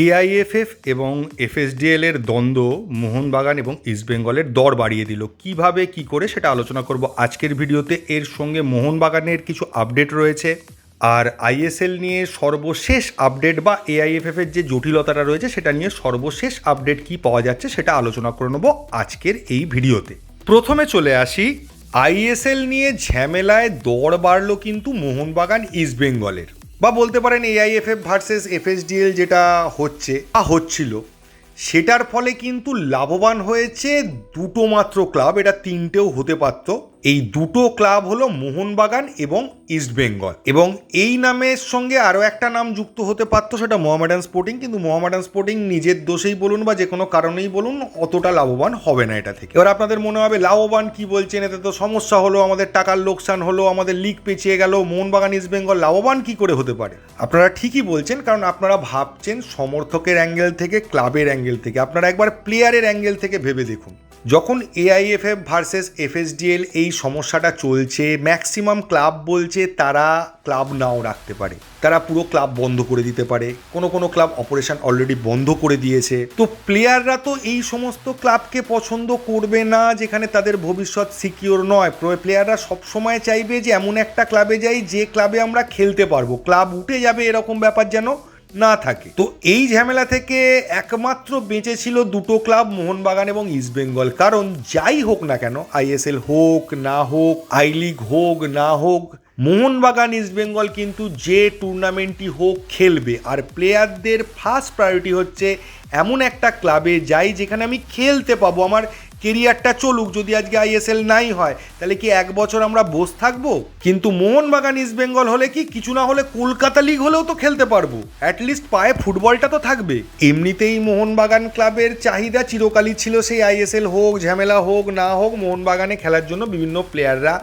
AIFF এবং FSDL এর দ্বন্দ্ব মোহনবাগান এবং ইস্টবেঙ্গলের দর বাড়িয়ে দিল। কীভাবে, কি করে সেটা আলোচনা করব আজকের ভিডিওতে। এর সঙ্গে মোহনবাগানের কিছু আপডেট রয়েছে। আর আইএসএল নিয়ে সর্বশেষ আপডেট বা এআইএফএফ এর যে জটিলতাটা রয়েছে সেটা নিয়ে সর্বশেষ আপডেট কি পাওয়া যাচ্ছে সেটা আলোচনা করে নেব আজকের এই ভিডিওতে। প্রথমে চলে আসি আইএসএল নিয়ে ঝামেলায় দর বাড়লো কিন্তু মোহনবাগান ইস্টবেঙ্গলের বা বলতে পারেন এআইএফএফ ভার্সেস এফএসডিএল যেটা হচ্ছে, বা হচ্ছিল, সেটার ফলে কিন্তু লাভবান হয়েছে দুটো মাত্র ক্লাব এটা তিনটেও হতে পারত। এই দুটো ক্লাব হলো মোহনবাগান এবং ইস্টবেঙ্গল এবং এই নামের সঙ্গে আরও একটা নাম যুক্ত হতে পারতো সেটা মোহামেডান স্পোর্টিং, কিন্তু মোহামেডান স্পোর্টিং নিজের দোষেই বলুন বা যে কোনো কারণেই বলুন, অতটা লাভবান হবে না এটা থেকে। এবার আপনাদের মনে হবে, লাভবান কি বলছেন? এতে তো সমস্যা হলো, আমাদের টাকার লোকসান হলো, আমাদের লিগ পেঁচিয়ে গেল, মোহনবাগান ইস্টবেঙ্গল লাভবান কি করে হতে পারে? আপনারা ঠিকই বলছেন, কারণ আপনারা ভাবছেন সমর্থকের অ্যাঙ্গেল থেকে, ক্লাবের অ্যাঙ্গেল থেকে। আপনারা একবার প্লেয়ারের অ্যাঙ্গেল থেকে ভেবে দেখুন। যখন এআইএফএফ ভার্সেস এফএসডিএল এই সমস্যাটা চলছে ম্যাক্সিমাম ক্লাব বলছে তারা ক্লাব নাও রাখতে পারে। তারা পুরো ক্লাব বন্ধ করে দিতে পারে। কোনো কোনো ক্লাব অপারেশন অলরেডি বন্ধ করে দিয়েছে। তো প্লেয়াররা তো এই সমস্ত ক্লাবকে পছন্দ করবে না, যেখানে তাদের ভবিষ্যৎ সিকিওর নয়। প্লেয়াররা সবসময় চাইবে যে এমন একটা ক্লাবে যাই, যে ক্লাবে আমরা খেলতে পারব। ক্লাব উঠে যাবে এরকম ব্যাপার যেন না থাকে। তো এই ঝামেলা থেকে একমাত্র বেঁচে ছিল দুটো ক্লাব, মোহনবাগান এবং ইস্টবেঙ্গল কারণ যাই হোক না কেন আইএসএল হোক, না হোক, আই লিগ হোক, না হোক, মোহনবাগান ইস্টবেঙ্গল কিন্তু যে টুর্নামেন্টই হোক খেলবে। আর প্লেয়ারদের ফার্স্ট প্রায়োরিটি হচ্ছে এমন একটা ক্লাবে যাই যেখানে আমি খেলতে পাবো। আমার কেরিয়ারটা চলুক, যদি আজকে আইএসএল নাই হয়, তাহলে কি এক বছর আমরা বস থাকব? কিন্তু মোহনবাগান ইস্ট বেঙ্গল হলে কি কিছু না হলে কলকাতা লিগ হলেও তো খেলতে পারব। অ্যাটলিস্ট পায়ে ফুটবলটা তো থাকবে। এমনিতেই মোহনবাগান ক্লাবের চাহিদা চিরকালই ছিল সেই আইএসএল হোক, ঝামেলা হোক, না হোক, মোহনবাগানে খেলার জন্য বিভিন্ন প্লেয়াররা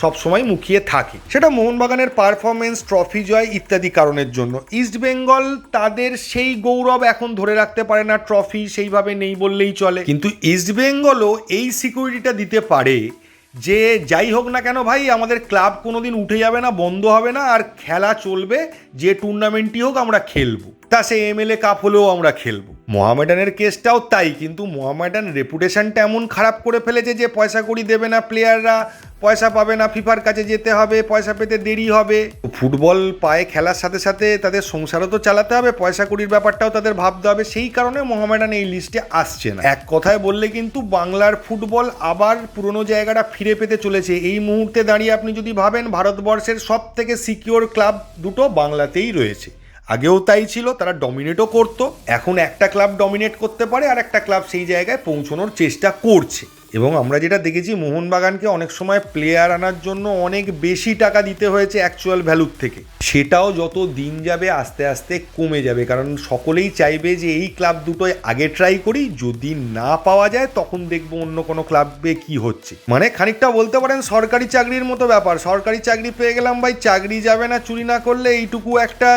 সবসময় মুখিয়ে থাকে। সেটা মোহনবাগানের পারফরমেন্স ট্রফি জয় ইত্যাদি কারণের জন্য। ইস্ট বেঙ্গল তাদের সেই গৌরব এখন ধরে রাখতে পারে না ট্রফি সেইভাবে নেই বললেই চলে। কিন্তু ইস্ট বেঙ্গলও এই সিকিউরিটিটা দিতে পারে যে, যাই হোক না কেন ভাই, আমাদের ক্লাব কোনোদিন উঠে যাবে না, বন্ধ হবে না, আর খেলা চলবে, যে টুর্নামেন্টই হোক আমরা খেলব। তা সে এমএলএ কাপ হলেও আমরা খেলব। মোহামেডানের কেসটাও তাই, কিন্তু মোহামেডান রেপুটেশনটা এমন খারাপ করে ফেলেছে যে পয়সা কড়ি দেবে না প্লেয়াররা, পয়সা পাবে না ফিফার কাছে যেতে হবে, পয়সা পেতে দেরি হবে। ফুটবল পায়ে খেলার সাথে সাথে তাদের সংসারও তো চালাতে হবে, পয়সা কড়ির ব্যাপারটাও তাদের ভাবতে হবে, সেই কারণে মোহামেডান এই লিস্টে আসছে না। এক কথায় বললে কিন্তু বাংলার ফুটবল আবার পুরনো জায়গাটা ফিরে পেতে চলেছে। এই মুহূর্তে দাঁড়িয়ে আপনি যদি ভাবেন, ভারতবর্ষের সব থেকে সিকিওর ক্লাব দুটো বাংলাতেই রয়েছে। আগেও তাই ছিল, তারা ডমিনেটও করতো। এখন একটা ক্লাব ডমিনেট করতে পারে আর একটা ক্লাব সেই জায়গায় পৌঁছানোর চেষ্টা করছে। এবং আমরা যেটা দেখেছি, মোহনবাগানকে অনেক সময় প্লেয়ার আনার জন্য অনেক বেশি টাকা দিতে হয়েছে অ্যাকচুয়াল ভ্যালুর থেকে। সেটাও যত দিন যাবে আস্তে আস্তে কমে যাবে, কারণ সকলেই চাইবে যে এই ক্লাব দুটোয় আগে ট্রাই করি, যদি না পাওয়া যায় তখন দেখব অন্য কোনো ক্লাবে কি হচ্ছে। মানে খানিকটা বলতে পারেন সরকারি চাকরির মতো ব্যাপার। সরকারি চাকরি পেয়ে গেলাম ভাই, চাকরি যাবে না, চুরি না করলে এইটুকু একটা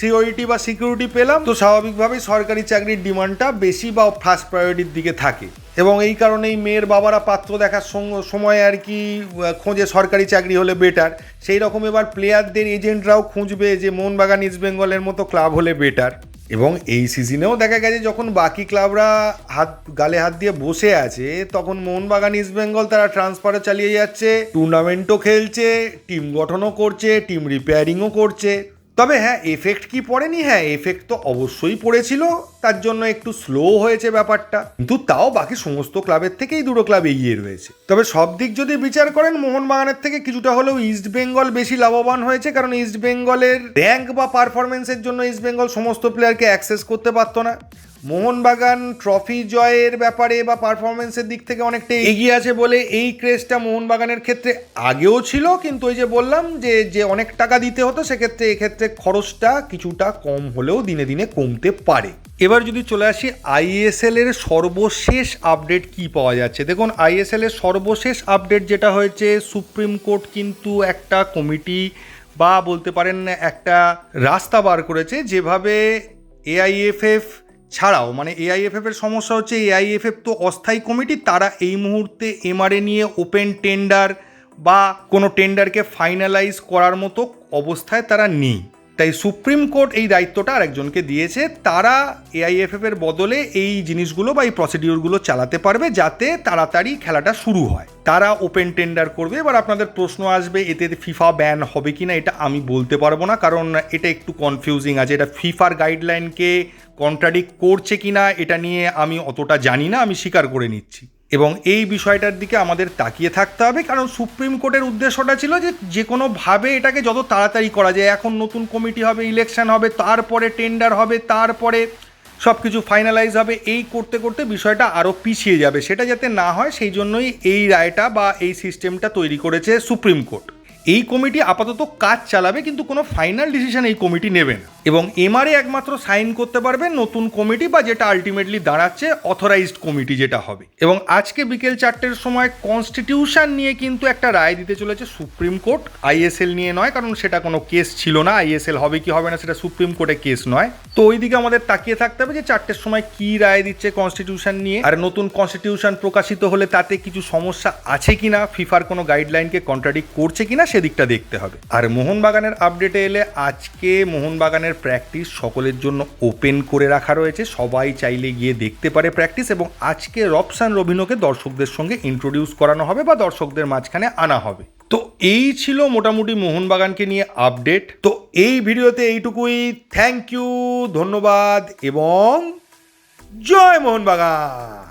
সিওরিটি বা সিকিউরিটি পেলাম। তো স্বাভাবিকভাবেই সরকারি চাকরির ডিমান্ডটা বেশি বা ফার্স্ট প্রায়োরিটির দিকে থাকে। এবং এই কারণেই মেয়ের বাবারা পাত্র দেখার সময় আর কি খোঁজে সরকারি চাকরি হলে বেটার সেই রকম এবার প্লেয়ারদের এজেন্টরাও খুঁজবে যে মোহনবাগান ইস্ট বেঙ্গলের মতো ক্লাব হলে বেটার এবং এই সিজনেও দেখা গেছে যখন বাকি ক্লাবরা হাত গালে হাত দিয়ে বসে আছে, তখন মোহনবাগান ইস্ট বেঙ্গল তারা ট্রান্সফারও চালিয়ে যাচ্ছে টুর্নামেন্টও খেলছে টিম গঠনও করছে টিম রিপেয়ারিংও করছে। তবে হ্যাঁ এফেক্ট কি পড়েনি? হ্যাঁ এফেক্ট তো অবশ্যই পড়েছিল। তার জন্য একটু স্লো হয়েছে ব্যাপারটা। কিন্তু তাও বাকি সমস্ত ক্লাবের থেকেই দুটো ক্লাব এগিয়ে রয়েছে। তবে সব দিক যদি বিচার করেন, মোহনবাগানের থেকে কিছুটা হলেও ইস্ট বেঙ্গল বেশি লাভবান হয়েছে। কারণ ইস্ট বেঙ্গলের র্যাঙ্ক বা পারফরমেন্সের জন্য ইস্ট বেঙ্গল সমস্ত প্লেয়ারকে অ্যাক্সেস করতে পারতো না। মোহনবাগান ট্রফি জয়ের ব্যাপারে বা পারফরমেন্সের দিক থেকে অনেকটা এগিয়ে আছে বলে এই ক্রেজটা মোহনবাগানের ক্ষেত্রে আগেও ছিল, কিন্তু ওই যে বললাম যে যে অনেক টাকা দিতে হতো, সেক্ষেত্রে, এক্ষেত্রে খরচটা কিছুটা কম হলেও দিনে দিনে কমতে পারে। এবার যদি চলে আসি আইএসএল এর সর্বশেষ আপডেট কি পাওয়া যাচ্ছে? দেখুন আইএসএল এর সর্বশেষ আপডেট যেটা হয়েছে, সুপ্রিম কোর্ট কিন্তু একটা কমিটি বা বলতে পারেন একটা রাস্তা বার করেছে, যেভাবে এআইএফএফ ছাড়াও মানে এআইএফএফ এর সমস্যা হচ্ছে এআইএফএফ তো অস্থায়ী কমিটি, তারা এই মুহূর্তে এমআরএ নিয়ে ওপেন টেন্ডার বা কোনো টেন্ডারকে ফাইনালাইজ করার মতো অবস্থায় তারা নেই। তাই সুপ্রিম কোর্ট এই দায়িত্বটা আরেকজনকে দিয়েছে। তারা এআইএফএফ এর বদলে এই জিনিসগুলো বা এই প্রসিডিওরগুলো চালাতে পারবে যাতে তাড়াতাড়ি খেলাটা শুরু হয়। তারা ওপেন টেন্ডার করবে। এবার আপনাদের প্রশ্ন আসবে, এতে ফিফা ব্যান হবে কিনা এটা আমি বলতে পারব না, কারণ এটা একটু কনফিউজিং আছে। এটা ফিফার গাইডলাইনকে কন্ট্রাডিক্ট করছে কিনা এটা নিয়ে আমি অতটা জানি না, আমি স্বীকার করে নিচ্ছি। এবং এই বিষয়টার দিকে আমাদের তাকিয়ে থাকতে হবে, কারণ সুপ্রিম কোর্টের উদ্দেশ্যটা ছিল যে যে কোনোভাবে এটাকে যত তাড়াতাড়ি করা যায়, এখন নতুন কমিটি হবে ইলেকশন হবে, তারপরে টেন্ডার হবে, তারপরে সব কিছু ফাইনালাইজ হবে, এই করতে করতে বিষয়টা আরও পিছিয়ে যাবে। সেটা যাতে না হয়, সেই জন্যই এই রায়টা বা এই সিস্টেমটা তৈরি করেছে সুপ্রিম কোর্ট। এই কমিটি আপাতত কাজ চালাবে, কিন্তু কোনো ফাইনাল ডিসিশন এই কমিটি নেবে না। এবং এমআরএ একমাত্র সাইন করতে পারবে নতুন কমিটি বা যেটা আলটিমেটলি দাঁড়াচ্ছে অথরাইজড কমিটি যেটা হবে। এবং আজকে বিকেল চারটের সময় কনস্টিটিউশন নিয়ে কিন্তু একটা রায় দিতে চলেছে সুপ্রিম কোর্ট আইএসএল নিয়ে নয়, কারণ সেটা কোনো কেস ছিল না আইএসএল হবে কি হবে না সেটা সুপ্রিম কোর্টে কেস নয়। তো ওইদিকে আমাদের তাকিয়ে থাকতে হবে যে চারটের সময় কি রায় দিচ্ছে কনস্টিটিউশন নিয়ে। আর নতুন কনস্টিটিউশন প্রকাশিত হলে তাতে কিছু সমস্যা আছে কিনা ফিফার কোনো গাইডলাইনকে কন্ট্রাডিক্ট করছে কিনা, সেদিকটা দেখতে হবে। আর মোহনবাগানের আপডেটে এলে আজকে মোহনবাগানের প্র্যাকটিস সকলের জন্য ওপেন করে রাখা রয়েছে। সবাই চাইলে গিয়ে দেখতে পারে প্র্যাকটিস এবং আজকে রবসান রবিনোকে দর্শকদের সঙ্গে ইন্ট্রোডিউস করানো হবে বা দর্শকদের মাঝখানে আনা হবে। তো এই ছিল মোটামুটি মোহনবাগানকে নিয়ে আপডেট তো এই ভিডিওতে এইটুকুই। থ্যাংক ইউ ধন্যবাদ এবং জয় মোহনবাগান!